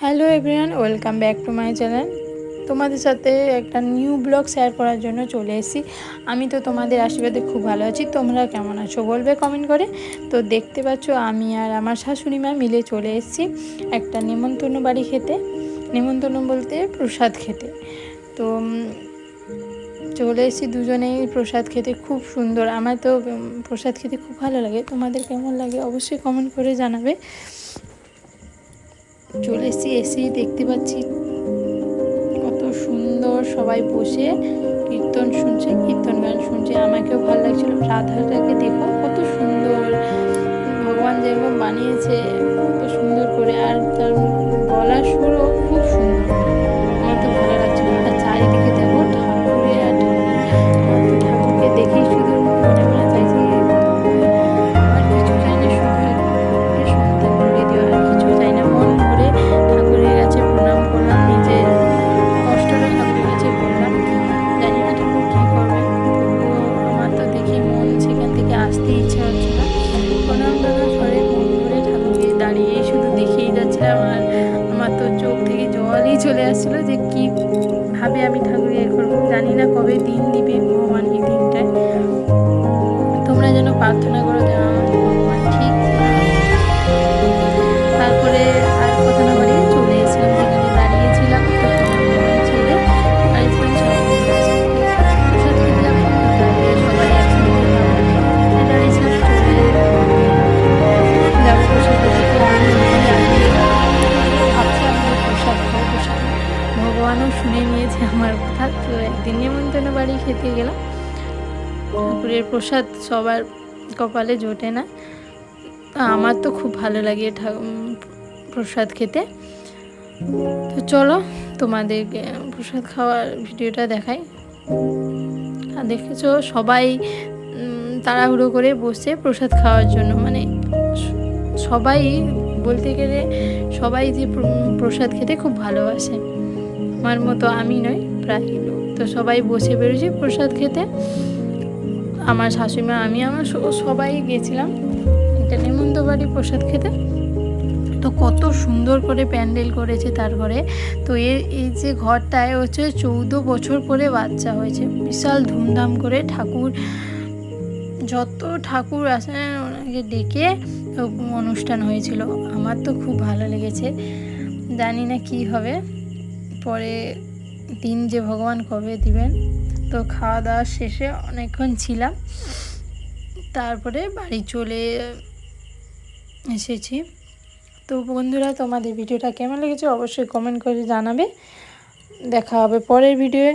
Hello everyone welcome back to my channel তোমাদের সাথে একটা নিউ ব্লগ শেয়ার করার জন্য চলে এসেছি। আমি তো তোমাদের আশীর্বাদে খুব ভালো আছি। তোমরা কেমন আছো বলবে কমেন্ট করে। তো দেখতে পাচ্ছ আমি আর আমার শাশুড়ি মা মিলে চলে এসেছি একটা নেমন্তন্ন বাড়ি খেতে। নেমন্তন্ন বলতে প্রসাদ খেতে। তো চলে এসেছি দুজনেই প্রসাদ খেতে। খুব সুন্দর। আমার তো প্রসাদ খেতে খুব ভালো লাগে। তোমাদের কেমন লাগে অবশ্যই কমেন্ট করে জানাবে। চলে এসেছি, এসেই দেখতে পাচ্ছি কত সুন্দর সবাই বসে কীর্তন শুনছে, কীর্তন গান শুনছে। আমাকেও ভালো লাগছিল, রাধাটাকে দেখো কত সুন্দর। ভগবান যেরকম বানিয়েছে। আমার তো চোখ থেকে জলই চলে আসছিল যে কীভাবে আমি ঠাকুর ইয়ে করব, জানি না কবে দিন দিবে ভগবান এই দিনটায়। তোমরা যেন প্রার্থনা করো নিয়েছে আমার কথা তো একদিন নেমন্তন্ন বাড়ি খেতে গেলাম। ঠাকুরের প্রসাদ সবার কপালে জোটে না। আমার তো খুব ভালো লাগে প্রসাদ খেতে। তো চলো তোমাদেরকে প্রসাদ খাওয়ার ভিডিওটা দেখাই। আর দেখেছ, সবাই তাড়াহুড়ো করে বসে প্রসাদ খাওয়ার জন্য। মানে সবাই বলতে গেলে সবাই যে প্রসাদ খেতে খুব ভালোবাসে। আমার মতো আমি নই, প্রায় লোক। তো সবাই বসে বেরোছি প্রসাদ খেতে। আমার শাশুড়িমা, আমি আমার সবাই গেছিলাম একটা নেমন্ত বাড়ি প্রসাদ খেতে। তো কত সুন্দর করে প্যান্ডেল করেছে তার ঘরে। তো এই যে ঘরটায় হচ্ছে চৌদ্দ বছর পরে বাচ্চা হয়েছে। বিশাল ধুমধাম করে ঠাকুর, যত ঠাকুর আসেন ওনাকে ডেকে অনুষ্ঠান হয়েছিল। আমার তো খুব ভালো লেগেছে। জানি না কি হবে। পরে দিন যে ভগবান কবে দিবেন? তো খাওয়া দাওয়া শেষে অনেকক্ষণ ছিলাম। তারপরে বাড়ি চলে এসেছি। তো বন্ধুরা, তোমাদের ভিডিওটা কেমন লেগেছে অবশ্যই কমেন্ট করে জানাবে। দেখা হবে পরের ভিডিওয়ে।